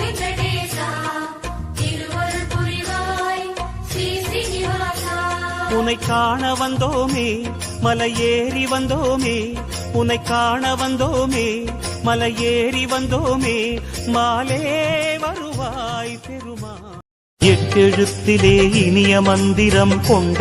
வெங்கடேசா திருவருள் புரிவாய் ஸ்ரீ ஸ்ரீனிவாசா உனை காண வந்தோமே மலை ஏறி வந்தோமே உனை காண வந்தோமே மலை ஏறி வந்தோமே மாலே வருவாய் பெருமா எட்டெழுத்திலே இனிய மந்திரம் கொண்டாய்